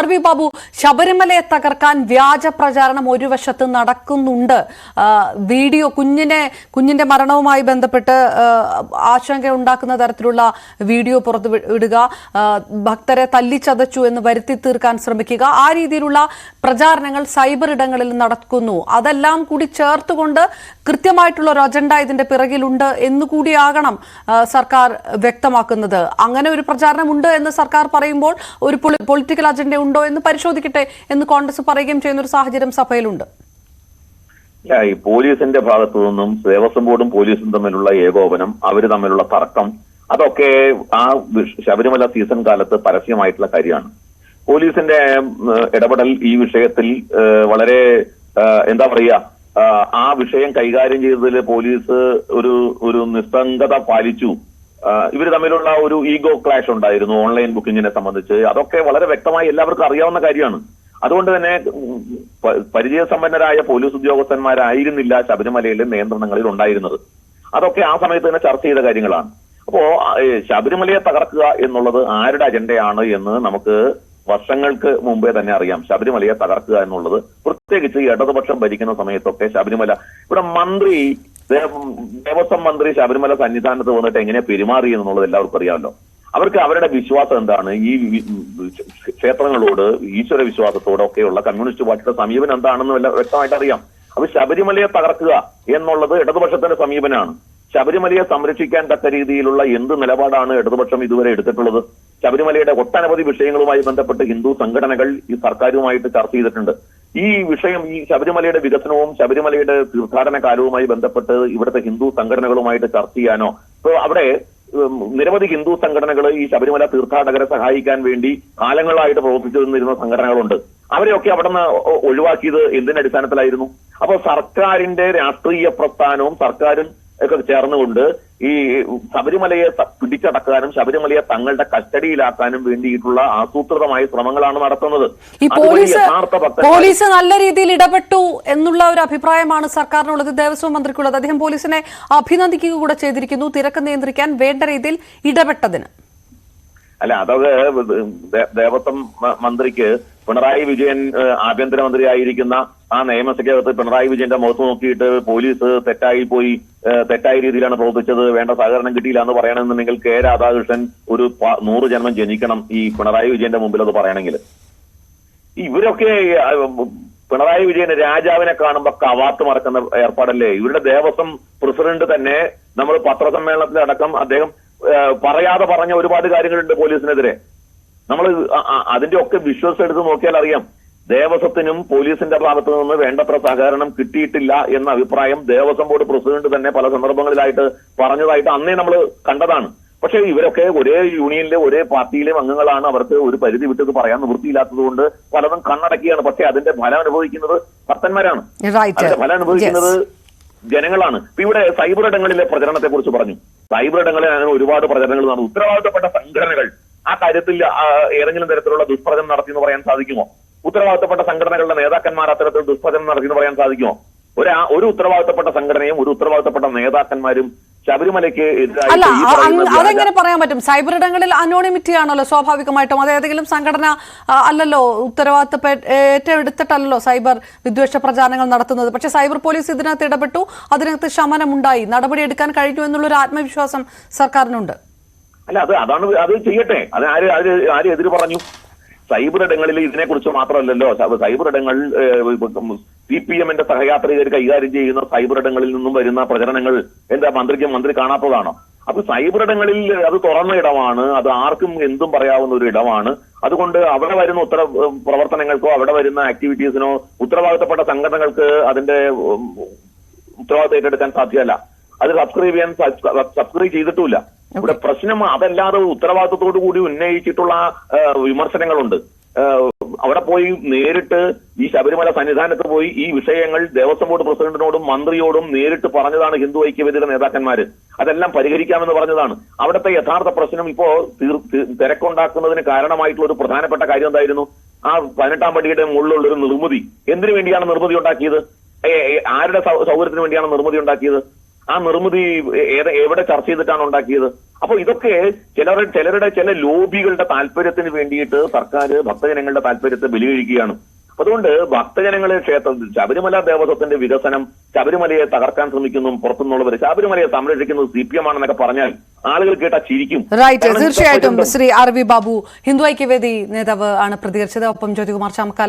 R Babu ശബരിമലയെ തകർക്കാൻ വ്യാജ പ്രചാരണം ഒരു വശത്ത് നടക്കുന്നുണ്ട്. വീഡിയോ കുഞ്ഞിനെ കുഞ്ഞിന്റെ മരണവുമായി ബന്ധപ്പെട്ട് ആശങ്ക ഉണ്ടാക്കുന്ന തരത്തിലുള്ള വീഡിയോ പുറത്തു വിടുക ഭക്തരെ തല്ലിച്ചതച്ചു എന്ന് വരുത്തി തീർക്കാൻ ശ്രമിക്കുക. ആ രീതിയിലുള്ള പ്രചാരണങ്ങൾ സൈബർ ഇടങ്ങളിൽ നടക്കുന്നു. അതെല്ലാം കൂടി ചേർത്തുകൊണ്ട് കൃത്യമായിട്ടുള്ള ഒരു അജണ്ട ഇതിന്റെ പിറകിലുണ്ട് എന്നുകൂടിയാകണം സർക്കാർ വ്യക്തമാക്കുന്നത്. അങ്ങനെ ഒരു പ്രചാരണമുണ്ട് എന്ന് സർക്കാർ പറയുമ്പോൾ ഒരു പൊളി- പൊളിറ്റിക്കൽ അജണ്ട ഉണ്ടോ എന്ന് പരിശോധിക്കട്ടെ എന്ന് കോൺഗ്രസ് പറയുകയും ചെയ്യുന്ന ഒരു സാഹചര്യം സഭയിലുണ്ട്. ഈ പോലീസിന്റെ ഭാഗത്തു നിന്നും ദേവസ്വം ബോർഡും പോലീസും തമ്മിലുള്ള ഏകോപനം അവർ തമ്മിലുള്ള തർക്കം അതൊക്കെ ആ ശബരിമല സീസൺ കാലത്ത് പരസ്യമായിട്ടുള്ള കാര്യമാണ്. പോലീസിന്റെ ഇടപെടൽ ഈ വിഷയത്തിൽ വളരെ എന്താ പറയുക ആ വിഷയം കൈകാര്യം ചെയ്തതിൽ പോലീസ് ഒരു ഒരു നിസ്സംഗത പാലിച്ചു. ഇവർ തമ്മിലുള്ള ഒരു ഈഗോ ക്ലാഷ് ഉണ്ടായിരുന്നു ഓൺലൈൻ ബുക്കിങ്ങിനെ സംബന്ധിച്ച്. അതൊക്കെ വളരെ വ്യക്തമായി എല്ലാവർക്കും അറിയാവുന്ന കാര്യമാണ്. അതുകൊണ്ട് തന്നെ പരിചയസമ്പന്നരായ പോലീസ് ഉദ്യോഗസ്ഥന്മാരായിരുന്നില്ല ശബരിമലയിലെ നിയന്ത്രണങ്ങളിൽ ഉണ്ടായിരുന്നത്. അതൊക്കെ ആ സമയത്ത് തന്നെ ചർച്ച ചെയ്ത കാര്യങ്ങളാണ്. അപ്പോ ശബരിമലയെ തകർക്കുക എന്നുള്ളത് ആരുടെ അജണ്ടയാണ് എന്ന് നമുക്ക് വർഷങ്ങൾക്ക് മുമ്പേ തന്നെ അറിയാം. ശബരിമലയെ തകർക്കുക എന്നുള്ളത് പ്രത്യേകിച്ച് ഇടതുപക്ഷം ഭരിക്കുന്ന സമയത്തൊക്കെ ശബരിമല ഇവിടെ മന്ത്രി ദേവസ്വം മന്ത്രി ശബരിമല സന്നിധാനത്ത് വന്നിട്ട് എങ്ങനെ പെരുമാറി എന്നുള്ളത് എല്ലാവർക്കും അറിയാമല്ലോ. അവർക്ക് അവരുടെ വിശ്വാസം എന്താണ്? ഈ ക്ഷേത്രങ്ങളോട് ഈശ്വര വിശ്വാസത്തോടെ ഒക്കെയുള്ള കമ്മ്യൂണിസ്റ്റ് പാർട്ടിയുടെ സമീപനം എന്താണെന്ന് വ്യക്തമായിട്ട് അറിയാം. അപ്പൊ ശബരിമലയെ തകർക്കുക എന്നുള്ളത് ഇടതുപക്ഷത്തിന്റെ സമീപനമാണ്. ശബരിമലയെ സംരക്ഷിക്കാൻ തക്ക രീതിയിലുള്ള എന്ത് നിലപാടാണ് ഇടതുപക്ഷം ഇതുവരെ എടുത്തിട്ടുള്ളത്? ശബരിമലയുടെ ഒട്ടനവധി വിഷയങ്ങളുമായി ബന്ധപ്പെട്ട് ഹിന്ദു സംഘടനകൾ ഈ സർക്കാരുമായിട്ട് ചർച്ച ചെയ്തിട്ടുണ്ട്. ഈ വിഷയം ഈ ശബരിമലയുടെ വികസനവും ശബരിമലയുടെ തീർത്ഥാടന കാലവുമായി ബന്ധപ്പെട്ട് ഇവിടുത്തെ ഹിന്ദു സംഘടനകളുമായിട്ട് ചർച്ച ചെയ്യാനോ ഇപ്പൊ അവിടെ നിരവധി ഹിന്ദു സംഘടനകൾ ഈ ശബരിമല തീർത്ഥാടകരെ സഹായിക്കാൻ വേണ്ടി കാലങ്ങളായിട്ട് പ്രവർത്തിച്ചു നിന്നിരുന്ന സംഘടനകളുണ്ട്. അവരെയൊക്കെ അവിടെ നിന്ന് ഒഴിവാക്കിയത് എന്തിന്റെ അടിസ്ഥാനത്തിലായിരുന്നു അപ്പൊ സർക്കാരിന്റെ രാഷ്ട്രീയ പ്രസ്ഥാനവും സർക്കാരും ഒക്കെ ചേർന്നുകൊണ്ട് ഈ ശബരിമലയെ പിടിച്ചടക്കാനും ശബരിമലയെ തങ്ങളുടെ കസ്റ്റഡിയിലാക്കാനും വേണ്ടിയിട്ടുള്ള ആസൂത്രിതമായ ശ്രമങ്ങളാണ് നടത്തുന്നത്. പോലീസ് നല്ല രീതിയിൽ ഇടപെട്ടു എന്നുള്ള ഒരു അഭിപ്രായമാണ് സർക്കാരിനുള്ളത്. ദേവസ്വം മന്ത്രിക്കുള്ളത്. അദ്ദേഹം പോലീസിനെ അഭിനന്ദിക്കുക കൂടെ ചെയ്തിരിക്കുന്നു. തിരക്ക് നിയന്ത്രിക്കാൻ വേണ്ട രീതിയിൽ ഇടപെട്ടതിന്. അല്ല അതൊക്കെ ദേവസ്വം മന്ത്രിക്ക് പിണറായി വിജയൻ ആഭ്യന്തരമന്ത്രിയായിരിക്കുന്ന ആ നിയമസഭയകത്ത് പിണറായി വിജയന്റെ മുഖത്ത് നോക്കിയിട്ട് പോലീസ് തെറ്റായി പോയി തെറ്റായ രീതിയിലാണ് പ്രവർത്തിച്ചത് വേണ്ട സഹകരണം കിട്ടിയില്ല എന്ന് പറയണമെന്നുണ്ടെങ്കിൽ കെ രാധാകൃഷ്ണൻ ഒരു നൂറ് ജന്മം ജനിക്കണം ഈ പിണറായി വിജയന്റെ മുമ്പിൽ അത് പറയണമെങ്കിൽ. ഇവരൊക്കെ പിണറായി വിജയൻ രാജാവിനെ കാണുമ്പോ കവാത്ത് മറക്കുന്ന ഏർപ്പാടല്ലേ? ഇവരുടെ ദേവസ്വം പ്രസിഡന്റ് തന്നെ നമ്മൾ പത്രസമ്മേളനത്തിലടക്കം അദ്ദേഹം പറയാതെ പറഞ്ഞ ഒരുപാട് കാര്യങ്ങളുണ്ട് പോലീസിനെതിരെ. നമ്മൾ അതിന്റെ ഒക്കെ വിഷ്വൽസ് എടുത്ത് നോക്കിയാൽ അറിയാം. ദേവസ്വത്തിനും പോലീസിന്റെ ഭാഗത്തു നിന്ന് വേണ്ടത്ര സഹകരണം കിട്ടിയിട്ടില്ല എന്ന അഭിപ്രായം ദേവസ്വം ബോർഡ് പ്രസിഡന്റ് തന്നെ പല സന്ദർഭങ്ങളിലായിട്ട് പറഞ്ഞതായിട്ട് അന്നേ നമ്മൾ കണ്ടതാണ്. പക്ഷേ ഇവരൊക്കെ ഒരേ യൂണിയനിലെ ഒരേ പാർട്ടിയിലെ അംഗങ്ങളാണ്. അവർക്ക് ഒരു പരിധി വിട്ടത് പറയാൻ നിവൃത്തിയില്ലാത്തത് കൊണ്ട് പലതും കണ്ണടക്കിയാണ് പക്ഷെ അതിന്റെ ഫലം അനുഭവിക്കുന്നത് ഭക്തന്മാരാണ്. അതിന്റെ ഫലം അനുഭവിക്കുന്നത് ജനങ്ങളാണ്. ഇപ്പൊ ഇവിടെ സൈബർ ഇടങ്ങളിലെ പ്രചരണത്തെ കുറിച്ച് പറഞ്ഞു. സൈബർ ഇടങ്ങളിൽ അങ്ങനെ ഒരുപാട് പ്രചരണങ്ങൾ നടന്നു. ഉത്തരവാദിത്തപ്പെട്ട സംഘടനകൾ ആ കാര്യത്തിൽ ഏതെങ്കിലും തരത്തിലുള്ള ദുഷ്പ്രചനം നടത്തി എന്ന് പറയാൻ സാധിക്കുമോ? ഉത്തരവാദിത്തപ്പെട്ട സംഘടനകളുടെ നേതാക്കന്മാർ അത്തരത്തിൽ ദുഷ്പ്രചനം നടത്തി എന്ന് പറയാൻ സാധിക്കുമോ? ഒരു ഒരു ഉത്തരവാദിത്തപ്പെട്ട സംഘടനയും ഒരു ഉത്തരവാദിത്തപ്പെട്ട നേതാക്കന്മാരും ശബരിമലയ്ക്ക് അല്ല അതെങ്ങനെ പറയാൻ പറ്റും? സൈബർ ഇടങ്ങളിൽ അനോണിമിറ്റി ആണല്ലോ സ്വാഭാവികമായിട്ടും. അത് ഏതെങ്കിലും സംഘടന അല്ലല്ലോ ഉത്തരവാദിത്ത ഏറ്റെടുത്തിട്ടല്ലോ സൈബർ വിദ്വേഷ പ്രചാരണങ്ങൾ നടത്തുന്നത്. പക്ഷേ സൈബർ പോലീസ് ഇതിനകത്ത് ഇടപെട്ടു. അതിനകത്ത് ശമനമുണ്ടായി. നടപടിയെടുക്കാൻ കഴിഞ്ഞു എന്നുള്ളൊരു ആത്മവിശ്വാസം സർക്കാരിനുണ്ട്. അല്ല അത് അതാണ് അത് ചെയ്യട്ടെ. അത് ആര് ആര് ആര് എതിര് പറഞ്ഞു? സൈബർ ഇടങ്ങളിൽ ഇതിനെക്കുറിച്ച് മാത്രമല്ലല്ലോ. സൈബർ ഇടങ്ങൾ സി പി എമ്മിന്റെ സഹയാത്രികർ കൈകാര്യം ചെയ്യുന്ന സൈബർ ഇടങ്ങളിൽ നിന്നും വരുന്ന പ്രചരണങ്ങൾ എന്താ മന്ത്രിക്ക് മന്ത്രി കാണാത്തതാണോ? അപ്പൊ സൈബർ ഇടങ്ങളിൽ അത് തുറന്ന ഇടമാണ്. അത് ആർക്കും എന്തും പറയാവുന്ന ഒരു ഇടമാണ്. അതുകൊണ്ട് അവിടെ വരുന്ന ഉത്തര പ്രവർത്തനങ്ങൾക്കോ അവിടെ വരുന്ന ആക്ടിവിറ്റീസിനോ ഉത്തരവാദിത്തപ്പെട്ട സംഘടനകൾക്ക് അതിന്റെ ഉത്തരവാദിത്തം ഏറ്റെടുക്കാൻ സാധ്യമല്ല. അത് സബ്സ്ക്രൈബ് ചെയ്യാൻ സബ്സ്ക്രൈബ് ചെയ്തിട്ടുമില്ല. ഇവിടെ പ്രശ്നം അതല്ലാതെ ഉത്തരവാദിത്തത്തോടു കൂടി ഉന്നയിച്ചിട്ടുള്ള വിമർശനങ്ങളുണ്ട്. അവിടെ പോയി നേരിട്ട് ഈ ശബരിമല സന്നിധാനത്ത് പോയി ഈ വിഷയങ്ങൾ ദേവസ്വം ബോർഡ് പ്രസിഡന്റിനോടും മന്ത്രിയോടും നേരിട്ട് പറഞ്ഞതാണ് ഹിന്ദു ഐക്യവേദിയുടെ നേതാക്കന്മാര്. അതെല്ലാം പരിഹരിക്കാമെന്ന് പറഞ്ഞതാണ്. അവിടുത്തെ യഥാർത്ഥ പ്രശ്നം ഇപ്പോ തിരക്കുണ്ടാക്കുന്നതിന് കാരണമായിട്ടുള്ള ഒരു പ്രധാനപ്പെട്ട കാര്യം എന്തായിരുന്നു? ആ പതിനെട്ടാം പടിയുടെ മുകളിലുള്ള ഒരു നിർമ്മിതി. എന്തിനു വേണ്ടിയാണ് നിർമ്മിതി ഉണ്ടാക്കിയത്? ആരുടെ സൗകര്യത്തിന് വേണ്ടിയാണ് നിർമ്മിതി ഉണ്ടാക്കിയത്? ആ നിർമ്മിതി ഏത് എവിടെ ചർച്ച ചെയ്തിട്ടാണ് ഉണ്ടാക്കിയത്? അപ്പൊ ഇതൊക്കെ ചിലർ ചിലരുടെ ചില ലോബികളുടെ താല്പര്യത്തിന് വേണ്ടിയിട്ട് സർക്കാർ ഭക്തജനങ്ങളുടെ താല്പര്യത്തെ ബലികഴിക്കുകയാണ്. അതുകൊണ്ട് ഭക്തജനങ്ങളെ ക്ഷേത്രത്തിൽ ശബരിമല ദേവസ്വത്തിന്റെ വികസനം ശബരിമലയെ തകർക്കാൻ ശ്രമിക്കുന്നു പുറത്തുനിന്നുള്ളവർ ശബരിമലയെ സംരക്ഷിക്കുന്നത് സി പി എം ആണെന്നൊക്കെ പറഞ്ഞാൽ ആളുകൾ കേട്ടാ ചിരിക്കും. റൈറ്റ് തീർച്ചയായിട്ടും ശ്രീ ആർ വി ബാബു ഹിന്ദു ഐക്യവേദി നേതാവ് ആണ് പ്രതികരിച്ചത്. ഒപ്പം ജ്യോതികുമാർ ചാമക്കാല